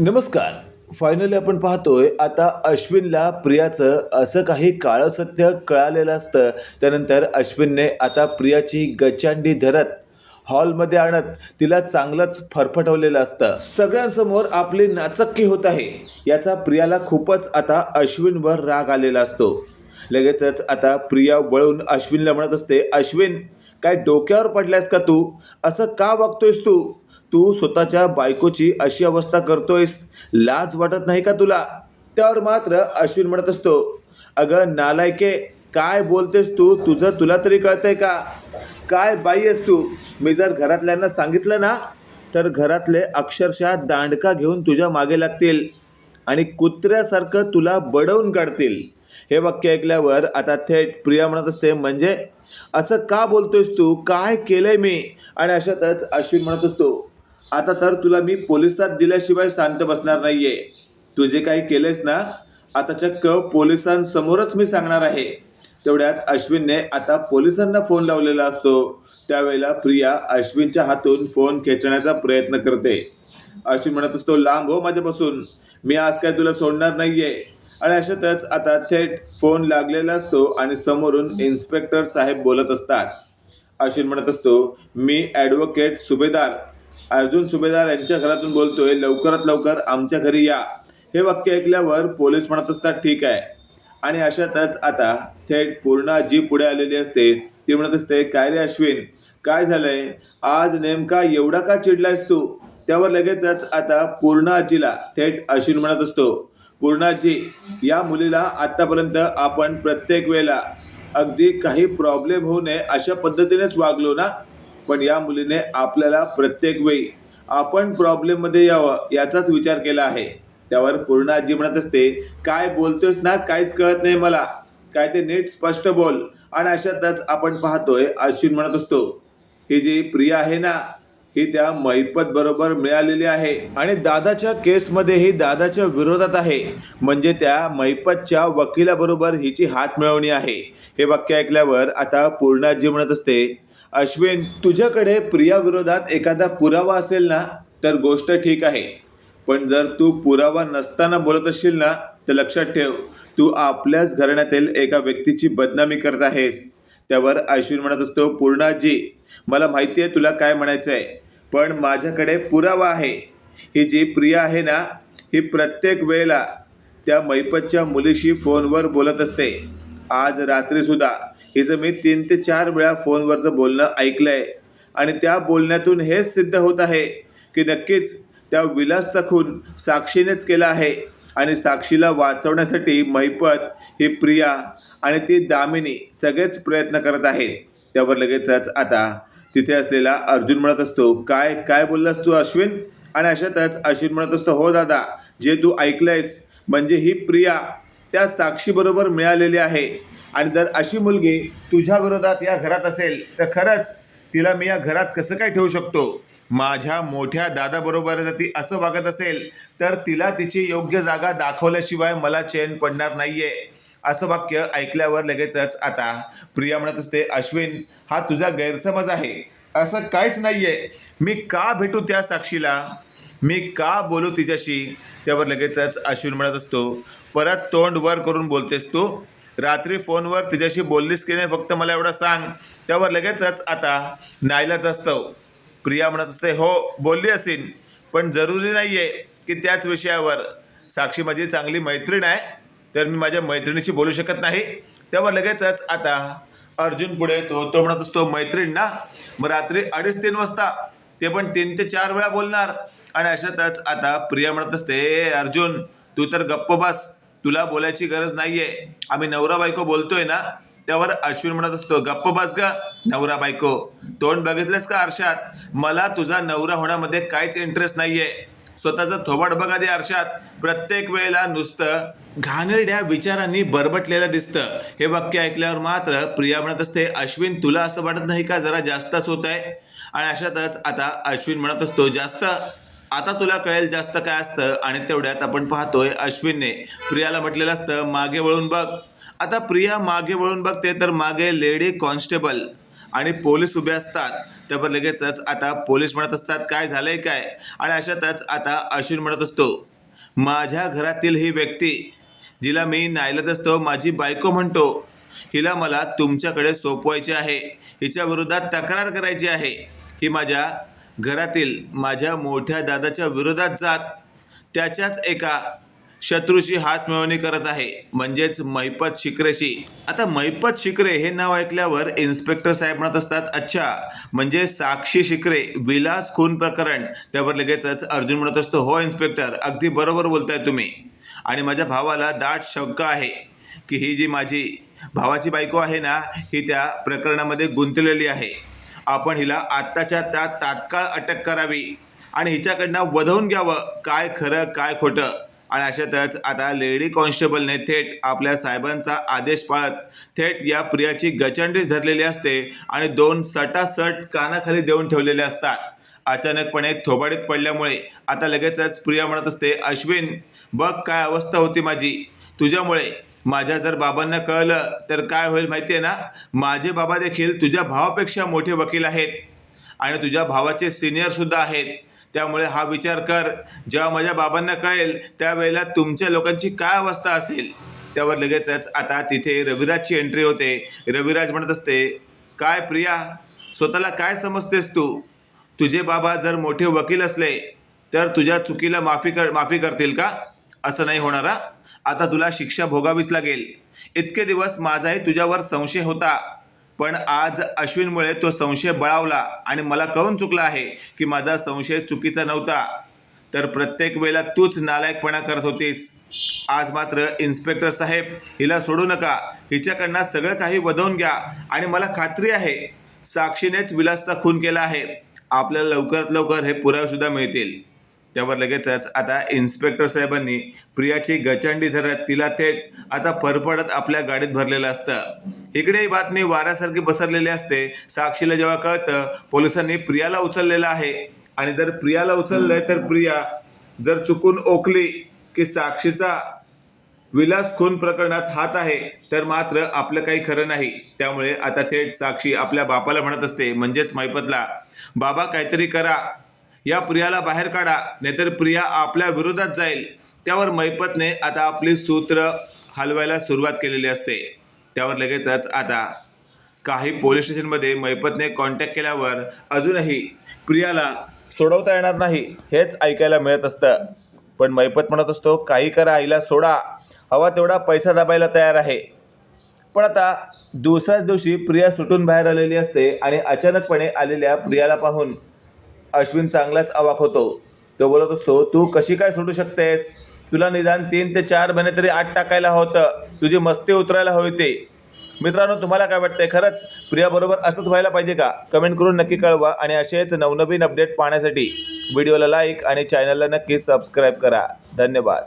नमस्कार. फायनली आपण पाहतोय आता अश्विनला प्रियाचं असं काही काळं सत्य कळालेलं असतं. त्यानंतर अश्विनने आता प्रियाची गचांडी धरत हॉलमध्ये आणत तिला चांगलंच फरफटवलेलं असतं. सगळ्यांसमोर आपली नाचक्की होत आहे. याचा प्रियाला खूपच आता अश्विनवर राग आलेला असतो. लगेचच आता प्रिया वळून अश्विनला म्हणत असते अश्विन काय डोक्यावर पडल्यास का तू? असं का वागतोयस तू? तू स्वतःच्या बायकोची अशी अवस्था करतोयस लाज वाटत नाही का तुला? त्यावर मात्र अश्विन म्हणत असतो अगं नालायके काय बोलतेस तू? तुझं तुला तरी कळतंय का? काय बाई आहेस तू? मी जर घरातल्यांना सांगितलं ना तर घरातले अक्षरशः दांडका घेऊन तुझ्या मागे लागतील आणि कुत्र्यासारखं तुला बडवून काढतील. हे वाक्य ऐकल्यावर आता थेट प्रिया म्हणत असते म्हणजे? असं का बोलतोयस तू? काय केलंय मी? आणि अशातच अश्विन म्हणत असतो आता तर तुला मी पोलिसात दिल्याशिवाय शांत बसणार नाहीये. तू जे काही केलेस ना आता चक्क पोलिसांसमोरच मी सांगणार आहे. तेवढ्यात अश्विनने आता पोलिसांना फोन लावलेला असतो. त्यावेळेला प्रिया अश्विनच्या हातून फोन खेचण्याचा प्रयत्न करते. अश्विन म्हणत असतो लांब हो माझ्यापासून. मी आज काय तुला सोडणार नाहीये. आणि अशातच आता थेट फोन लागलेला असतो आणि समोरून इन्स्पेक्टर साहेब बोलत असतात. अश्विन म्हणत असतो मी ॲडव्होकेट सुभेदार. अर्जुन सुभेदार यांच्या घरातून बोलतोय लवकरात लवकर आमच्या घरी या. हे वाक्य ऐकल्यावर पोलीस म्हणत असतात ठीक आहे. आणि अशातच आता थेट पूर्णा जी पुढे आलेली असते ती म्हणत असते काय रे अश्विन काय झालंय? आज नेमका एवढा का चिडलायस तू? त्यावर लगेचच आता पूर्णा आजीला थेट अश्विन म्हणत असतो पूर्णाजी या मुलीला आतापर्यंत आपण प्रत्येक वेळेला अगदी काही प्रॉब्लेम होऊ नये अशा पद्धतीनेच वागलो ना? पण या मुलीने आपल्याला प्रत्येक वेळी आपण प्रॉब्लेममध्ये यावं याचाच विचार केला आहे. त्यावर पूर्ण आजी म्हणत असते काय बोलतोयस ना काहीच कळत नाही मला. काय ते नीट स्पष्ट बोल. आणि अशातच आपण पाहतोय अश्विन म्हणत असतो ही जी प्रिया आहे ना ही त्या महिपत बरोबर मिळालेली आहे. आणि दादाच्या केसमध्येही दादाच्या विरोधात आहे. म्हणजे त्या महिपतच्या वकिलाबरोबर हिची हात मिळवणी आहे. हे वाक्य ऐकल्यावर आता पूर्णाजी म्हणत असते अश्विन तुझ्याकडे प्रिया विरोधात एखादा पुरावा असेल ना तर गोष्ट ठीक आहे. पण जर तू पुरावा नसताना बोलत असशील ना तर लक्षात ठेव. तू आपल्याच घराण्यातील एका व्यक्तीची बदनामी करत आहेस. त्यावर अश्विन म्हणत असतो पूर्णाजी मला माहिती आहे तुला काय म्हणायचं आहे पण माझ्याकडे पुरावा आहे. ही जी प्रिया आहे ना ही प्रत्येक वेळेला त्या मैपतच्या मुलीशी फोनवर बोलत असते. आज रात्रीसुद्धा हिचं मी तीन ते चार वेळा फोनवरचं बोलणं ऐकलं आहे आणि त्या बोलण्यातून हेच सिद्ध होत आहे की नक्कीच त्या विलासचा खून साक्षीनेच केला आहे. आणि साक्षीला वाचवण्यासाठी महिपत ही प्रिया आणि ती दामिनी सगळेच प्रयत्न करत आहेत. त्यावर लगेचच आता तिथे असलेला अर्जुन म्हणत असतो काय काय बोललास तू अश्विन? आणि अशातच अश्विन म्हणत असतो हो दादा जे तू ऐकलंयस म्हणजे ही प्रिया त्या साक्षीबरोबर मिळालेली आहे. आणि जर अशी मुलगी तुझ्या विरोधात या घरात असेल तर खरंच तिला मी या घरात कसं काय ठेवू शकतो? माझ्या मोठ्या दादाबरोबर जर ती असं वागत असेल तर तिला तिची योग्य जागा दाखवल्याशिवाय मला चैन पडणार नाहीये. असं वाक्य ऐकल्यावर लगेचच आता प्रिया म्हणत असते अश्विन हा तुझा गैरसमज आहे. असं काहीच नाहीये. मी का भेटू त्या साक्षीला? मी का बोलू तिच्याशी? त्यावर लगेचच अश्विन म्हणत असतो परत तोंड वर करून बोलतेस तू? रात्री फोनवर तिच्याशी बोललीस की नाही फक्त मला एवढं सांग. त्यावर लगेचच आता नाईलाच असतो. प्रिया म्हणत असते हो बोलली असेल पण जरुरी नाही आहे की त्याच विषयावर. साक्षी माझी चांगली मैत्रीण आहे तर मी माझ्या मैत्रिणीशी बोलू शकत नाही. त्यावर लगेचच आता अर्जुन पुढे येतो. तो म्हणत असतो मैत्रीण ना मग रात्री अडीच तीन वाजता ते पण तीन ते चार वेळा बोलणार. आणि अशातच आता प्रिया म्हणत असते अर्जुन तू तर गप्प बस. तुला बोलायची गरज नाहीये. आम्ही नवरा बायको बोलतोय ना? त्यावर अश्विन म्हणत असतो गप्प बस ग नवरा बायको. तोंड बघितलंस का आरशात? मला तुझा नवरा होण्यामध्ये काहीच इंटरेस्ट नाहीये. स्वतःचं थोबाड बघा दे आरशात. प्रत्येक वेळेला नुसतं घाणेरड्या विचारांनी बरबटलेलं दिसतं. हे वाक्य ऐकल्यावर मात्र प्रिया म्हणत असते अश्विन तुला असं वाटत नाही का जरा जास्तच होत आहे आणि अशातच आता अश्विन म्हणत असतो जास्त. आता तुला कळेल जास्त काय असतं आणि तेवढ्यात आपण पाहतोय अश्विनने प्रियाला म्हटलेलं असतं मागे वळून बघ. आता प्रिया मागे वळून बघते तर मागे लेडी कॉन्स्टेबल आणि पोलीस उभे असतात. त्यावर लगेचच आता पोलीस म्हणत असतात काय झालंय काय? आणि अशातच आता अश्विन म्हणत असतो माझ्या घरातील ही व्यक्ती जिला मी नायलत असतो माझी बायको म्हणतो हिला मला तुमच्याकडे सोपवायची आहे. हिच्या विरोधात तक्रार करायची आहे. ही माझ्या घरातील माझ्या मोठ्या दादाच्या विरोधात जात त्याच्याच एका शत्रूशी हात मिळवणी करत आहे म्हणजेच मैपत शिकरेशी. आता मैपत शिकरे हे नाव ऐकल्यावर इन्स्पेक्टर साहेब म्हणत असतात अच्छा म्हणजे साक्षी शिकरे विलास खून प्रकरण. त्यावर लगेचच अर्जुन म्हणत असतो हो इन्स्पेक्टर अगदी बरोबर बोलताय तुम्ही. आणि माझ्या भावाला दाट शंका आहे की ही जी माझी भावाची बायको आहे ना ही त्या प्रकरणामध्ये गुंतलेली आहे. आपण हिला आत्ताच्या त्या तात्काळ अटक करावी आणि हिच्याकडनं वधवून घ्यावं. काय खरं काय खोटं? आणि अशातच आता लेडी कॉन्स्टेबलने थेट आपल्या साहेबांचा आदेश पाळत थेट या प्रियाची गचंडीच धरलेली असते आणि दोन सटासट कानाखाली देऊन ठेवलेले असतात. अचानकपणे थोबाडीत पडल्यामुळे आता लगेचच प्रिया म्हणत असते अश्विन बघ काय अवस्था होती माझी. तुझ्यामुळे माझ्या जर बाबांना कळलं तर काय होईल माहिती आहे ना? माझे बाबा देखील तुझ्या भावापेक्षा मोठे वकील आहेत आणि तुझ्या भावाचे सिनियरसुद्धा आहेत. त्यामुळे हा विचार कर. जेव्हा माझ्या बाबांना कळेल त्यावेळेला तुमच्या लोकांची काय अवस्था असेल? त्यावर लगेचच आता तिथे रविराजची एंट्री होते. रविराज म्हणत असते काय प्रिया स्वतःला काय समजतेस तू? तुझे बाबा जर मोठे वकील असले तर तुझ्या चुकीला माफी कर माफी करतील का? असं नाही होणार आता तुला शिक्षा भोगावीच लागेल. इतके दिवस माझाही तुझ्यावर संशय होता. पण आज अश्विनमुळे तो संशय बळावला आणि मला कळून चुकला आहे की माझा संशय चुकीचा नव्हता. तर प्रत्येक वेळेला तूच नालायकपणा करत होतीस. आज मात्र इन्स्पेक्टर साहेब हिला सोडू नका. हिच्याकडनं सगळं काही वधवून घ्या आणि मला खात्री आहे साक्षीनेच विलासचा खून केला आहे. आपल्याला लवकरात लवकर हे पुरावेसुद्धा मिळतील. त्यावर लगेचच आता इन्स्पेक्टर साहेबांनी प्रियाची गचंडी धरत तिला थेट आता फरफडत आपल्या गाडीत भरलेलं असतं. इकडे ही बातमी वाऱ्यासारखी पसरलेली असते. साक्षीला जेव्हा कळतं पोलिसांनी प्रियाला उचललेलं आहे. आणि जर प्रियाला उचललंय तर प्रिया जर चुकून ओकली की साक्षीचा विलास खून प्रकरणात हात आहे तर मात्र आपलं काही खरं नाही. त्यामुळे आता थेट साक्षी आपल्या बापाला म्हणत असते म्हणजेच मैपतला. बाबा काहीतरी करा. या प्रियाला बाहेर काढा नाहीतर प्रिया आपल्या विरोधात जाईल. त्यावर मैपतने आता आपली सूत्र हलवायला सुरुवात केलेली असते. त्यावर लगेचच आता काही पोलीस स्टेशनमध्ये मैपतने कॉन्टॅक्ट केल्यावर अजूनही प्रियाला सोडवता येणार नाही हेच ऐकायला मिळत असतं. पण मैपत म्हणत असतो काही करा आईला सोडा. हवा तेवढा पैसा दाबायला तयार आहे. पण आता दुसऱ्याच दिवशी प्रिया सुटून बाहेर आलेली असते आणि अचानकपणे आलेल्या प्रियाला पाहून अश्विन चांगलाच अवाक होतो. तो बोलत असतो तू कशी काय सोडू शकतेस? तुला निदान तीन ते चार महिने तरी आत टाकायला होतं. तुझी मस्ती उतरायला हवी ते मित्रांनो तुम्हाला काय वाटतंय? खरंच प्रियाबरोबर असंच व्हायला पाहिजे का? कमेंट करून नक्की कळवा आणि असेच नवनवीन अपडेट पाहण्यासाठी व्हिडिओला लाईक आणि चॅनलला नक्की सबस्क्राईब करा. धन्यवाद.